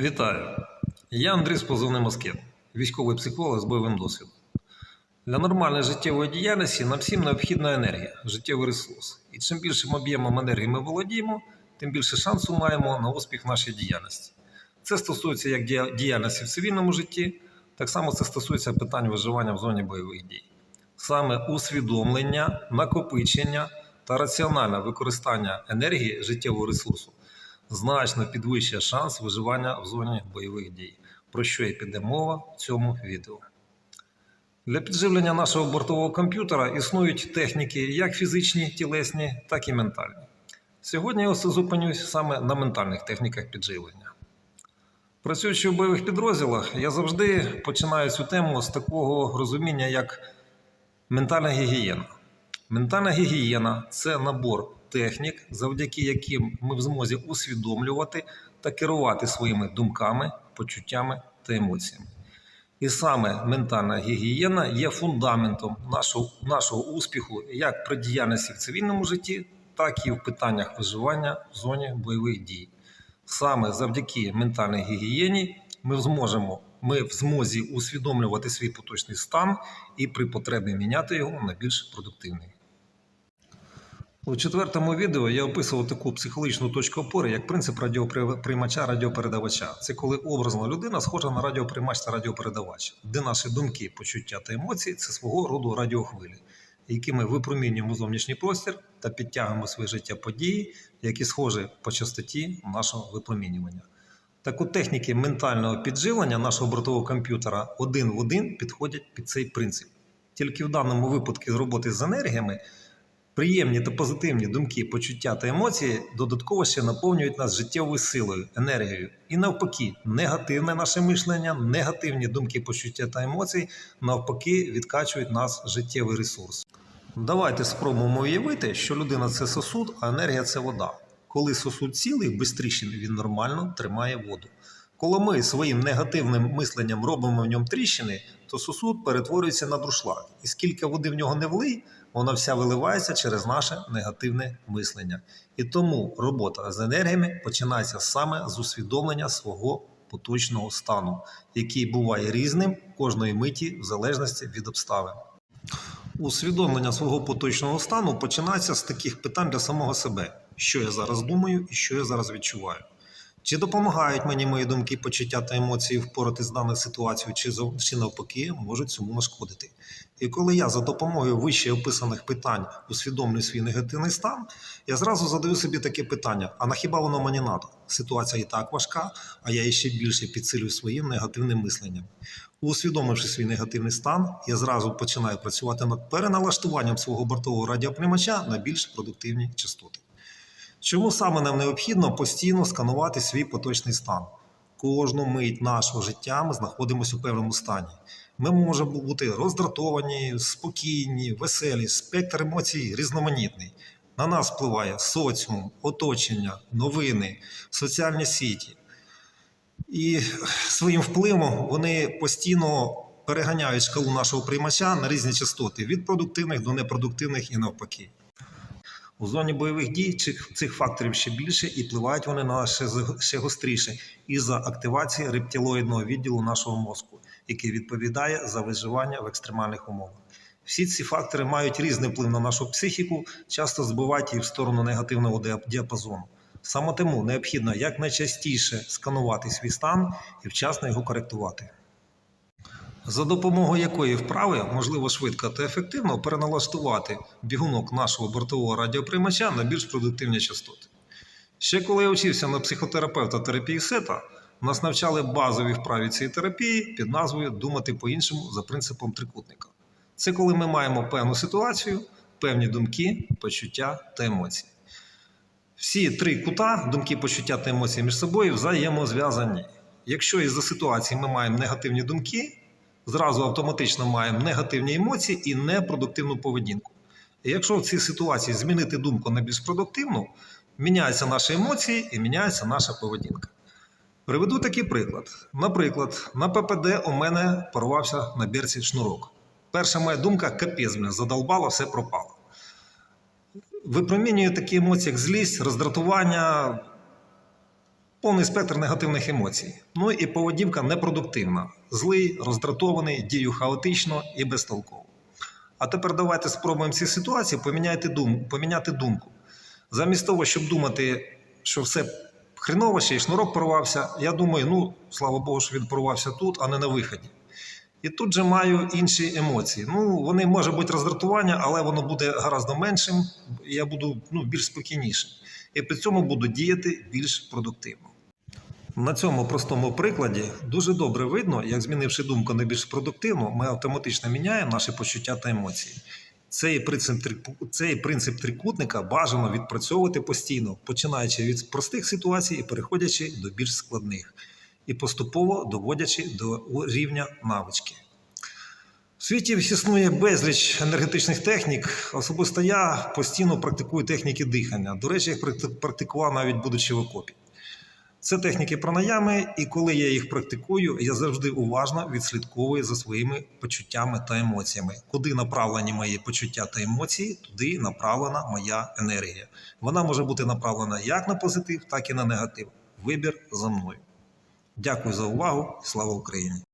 Вітаю! Я Андрій з позивним Москет, військовий психолог з бойовим досвідом. Для нормальної життєвої діяльності нам всім необхідна енергія, життєвий ресурс. І чим більшим об'ємом енергії ми володіємо, тим більше шансу маємо на успіх в нашій діяльності. Це стосується як діяльності в цивільному житті, так само це стосується питань виживання в зоні бойових дій. Саме усвідомлення, накопичення та раціональне використання енергії життєвого ресурсу значно підвищує шанс виживання в зоні бойових дій, про що і піде мова в цьому відео. Для підживлення нашого бортового комп'ютера існують техніки як фізичні, тілесні, так і ментальні. Сьогодні я ось зупинюсь саме на ментальних техніках підживлення. Працюючи в бойових підрозділах, я завжди починаю цю тему з такого розуміння, як ментальна гігієна. Ментальна гігієна це набор технік, завдяки яким ми в змозі усвідомлювати та керувати своїми думками, почуттями та емоціями. І саме ментальна гігієна є фундаментом нашого, нашого успіху як при діяльності в цивільному житті, так і в питаннях виживання в зоні бойових дій. Саме завдяки ментальній гігієні ми зможемо ми в змозі усвідомлювати свій поточний стан і при потребі міняти його на більш продуктивний. У четвертому відео я описував таку психологічну точку опори, як принцип радіоприймача радіопередавача. Це коли образна людина схожа на радіоприймач та радіопередавач, де наші думки, почуття та емоції це свого роду радіохвилі, які ми випромінюємо зовнішній простір та підтягуємо своє життя події, які схожі по частоті нашого випромінювання. Так от техніки ментального підживлення нашого бортового комп'ютера один в один підходять під цей принцип. Тільки в даному випадку з роботи з енергіями приємні та позитивні думки, почуття та емоції додатково ще наповнюють нас життєвою силою, енергією. І навпаки, негативне наше мишлення, негативні думки, почуття та емоції навпаки відкачують нас життєвий ресурс. Давайте спробуємо уявити, що людина це сосуд, а енергія це вода. Коли сосуд цілий, без він нормально тримає воду. Коли ми своїм негативним мисленням робимо в ньому тріщини, то сосуд перетворюється на друшлак. І скільки води в нього не влий, вона вся виливається через наше негативне мислення. І тому робота з енергіями починається саме з усвідомлення свого поточного стану, який буває різним кожної миті в залежності від обставин. Усвідомлення свого поточного стану починається з таких питань для самого себе: що я зараз думаю і що я зараз відчуваю. Чи допомагають мені мої думки, почуття та емоції впоратись з даною ситуацією, чи, чи навпаки можуть цьому нашкодити? І коли я за допомогою вище описаних питань усвідомлюю свій негативний стан, я зразу задаю собі таке питання: а на хіба воно мені надо? Ситуація і так важка, а я ще більше підсилюю своїм негативним мисленням. Усвідомивши свій негативний стан, я зразу починаю працювати над переналаштуванням свого бортового радіоприймача на більш продуктивні частоти. Чому саме нам необхідно постійно сканувати свій поточний стан? Кожну мить нашого життя ми знаходимося у певному стані. Ми можемо бути роздратовані, спокійні, веселі, спектр емоцій різноманітний. На нас впливає соціум, оточення, новини, соціальні сіті. І своїм впливом вони постійно переганяють шкалу нашого приймача на різні частоти від продуктивних до непродуктивних і навпаки. У зоні бойових дій цих, факторів ще більше і впливають вони на ще, ще гостріше із-за активації рептилоїдного відділу нашого мозку, який відповідає за виживання в екстремальних умовах. Всі ці фактори мають різний вплив на нашу психіку, часто збивають її в сторону негативного діап- діапазону. Саме тому необхідно якнайчастіше сканувати свій стан і вчасно його коректувати за допомогою якої вправи можливо швидко та ефективно переналаштувати бігунок нашого бортового радіоприймача на більш продуктивні частоти. Ще коли я вчився на психотерапевта терапії сета, нас навчали базові вправі цієї терапії під назвою Думати по-іншому за принципом трикутника. Це коли ми маємо певну ситуацію, певні думки, почуття та емоції. Всі три кута, думки, почуття та емоції між собою взаємозв'язані. Якщо із-за ситуації ми маємо негативні думки, зразу автоматично маємо негативні емоції і непродуктивну поведінку. І якщо в цій ситуації змінити думку на більш продуктивну, міняються наші емоції і міняється наша поведінка. Приведу такий приклад. Наприклад, на ППД у мене порвався на берці шнурок. Перша моя думка капець мене задолбало, все пропало. Випромінюю такі емоції, як злість, роздратування, повний спектр негативних емоцій. Ну і поведінка непродуктивна. Злий, роздратований, дію хаотично і безтолково. А тепер давайте спробуємо ці ситуації поміняти, дум, поміняти думку. Замість того, щоб думати, що все хреново, ще й шнурок порвався, я думаю, ну, слава Богу, що він порвався тут, а не на виході. І тут же маю інші емоції. Ну, вони може бути роздратування, але воно буде гораздо меншим, і я буду ну, більш спокійнішим. І при цьому буду діяти більш продуктивно. На цьому простому прикладі дуже добре видно, як змінивши думку на більш продуктивну, ми автоматично міняємо наші почуття та емоції. Цей принцип, цей принцип трикутника бажано відпрацьовувати постійно, починаючи від простих ситуацій і переходячи до більш складних, і поступово доводячи до рівня навички. В світі існує безліч енергетичних технік. Особисто я постійно практикую техніки дихання. До речі, їх практикував навіть будучи в окопі. Це техніки пранаями, і коли я їх практикую, я завжди уважно відслідковую за своїми почуттями та емоціями. Куди направлені мої почуття та емоції, туди направлена моя енергія. Вона може бути направлена як на позитив, так і на негатив. Вибір за мною. Дякую за увагу. Слава Україні!